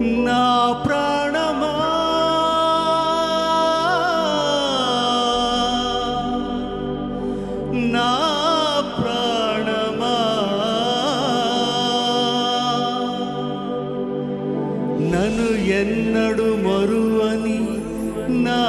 నా ప్రాణమా? నా ప్రాణమా? నన్ను ఎన్నడు మరువని నా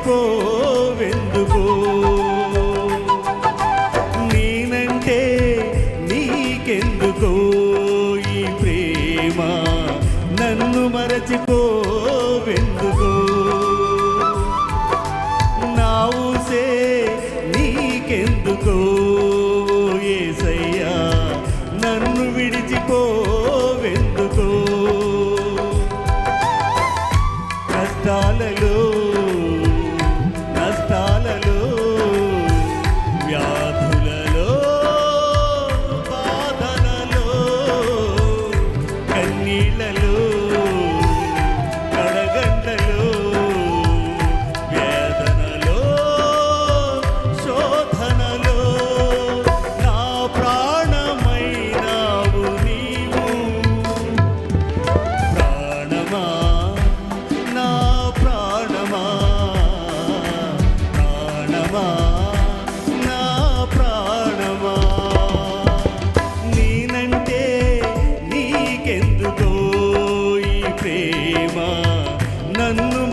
విడిచిపోవెందుకో నేనంటే నీకెందుకో ఈ ప్రేమ? నన్ను మరచిపోవెందుకో నా ఊసే నీకెందుకో ఏసయ్యా? నన్ను విడిచిపో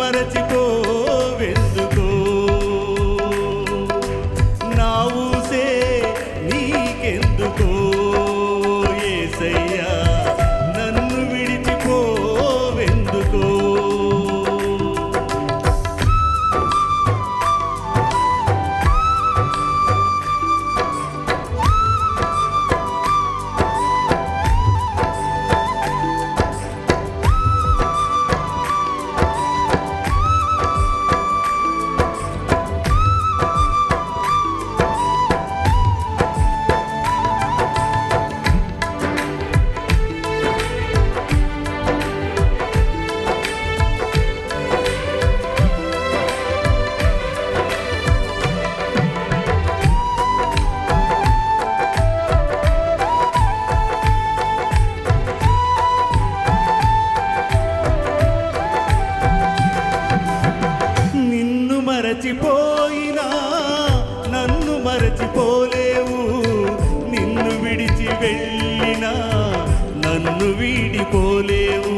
నన్ను మరచిపోయినా నన్ను మరచిపోలేవు. నిన్ను విడిచి వెళ్ళినా నన్ను వీడిపోలేవు.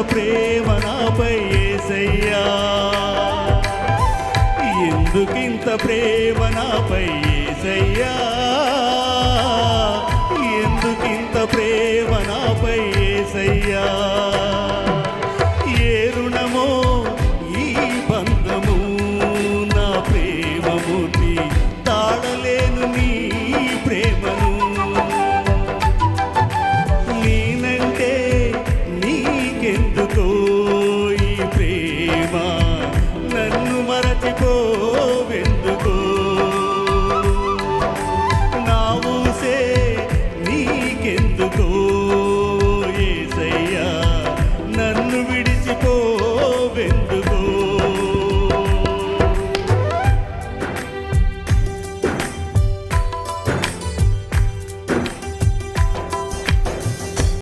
ప్రేమ నాపై ఏసయ్యా. ఎందుకింత ప్రేమ నాపై ఏసయ్యా?